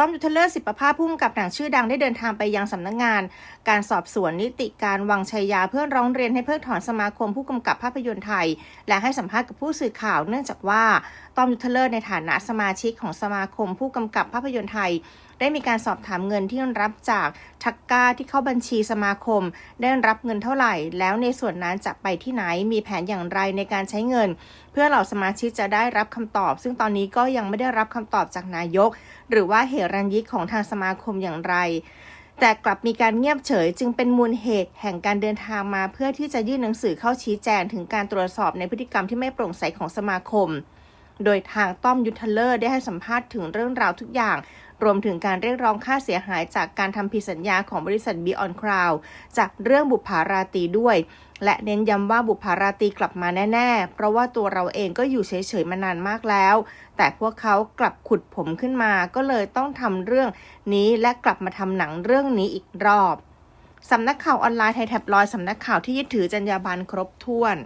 ต้อมยุทธเลิศสิบประภาพุ่มกับหนังชื่อดังได้เดินทางไปยังสำนักงาน การสอบสวนนิติการวังชัยยาเพื่อร้องเรียนให้เพิกถอนสมาคมผู้กำกับภาพยนตร์ไทย และให้สัมภาษณ์กับผู้สื่อข่าวเนื่องจากว่าต้อมยุทธเลิศในฐานะสมาชิกของสมาคมผู้กำกับภาพยนตร์ไทย ได้มีการสอบถามเงินที่รับจากทักก้าที่เข้าบัญชีสมาคม ได้รับเงินเท่าไหร่ แล้วในส่วนนั้นจะไปที่ไหนมีแผนอย่างไรในการใช้เงิน เพื่อเหล่าสมาชิกจะได้รับคำตอบ ซึ่งตอนนี้ก็ยังไม่ได้รับคำตอบจากนายก หรือว่าเหรันยิกของทางสมาคมอย่างไร แต่กลับมีการเงียบเฉยจึงเป็นมูลเหตุแห่งการเดินทางมาเพื่อที่จะยื่นหนังสือเข้าชี้แจงถึงการตรวจสอบในพฤติกรรมที่ไม่โปร่งใสของสมาคม โดยทางต้อมยุทธเลอร์ได้ให้สัมภาษณ์ถึงเรื่องราวทุกอย่าง รวมถึงการเรียกร้องค่าเสียหายจากการทำผิดสัญญาของบริษัท Beyond Cloud จากเรื่องบุปผาราตีด้วย และเน้นย้ำว่าบุปผาราตีกลับมาแน่ ๆ เพราะว่าตัวเราเองก็อยู่เฉย ๆ มานานมากแล้ว แต่พวกเขากลับขุดผมขึ้นมา ก็เลยต้องทำเรื่องนี้และกลับมาทำหนังเรื่องนี้อีกรอบสำนักข่าวออนไลน์ไทยแท็บลอยสำนักข่าวที่ยึดถือจรรยาบรรณครบถ้วน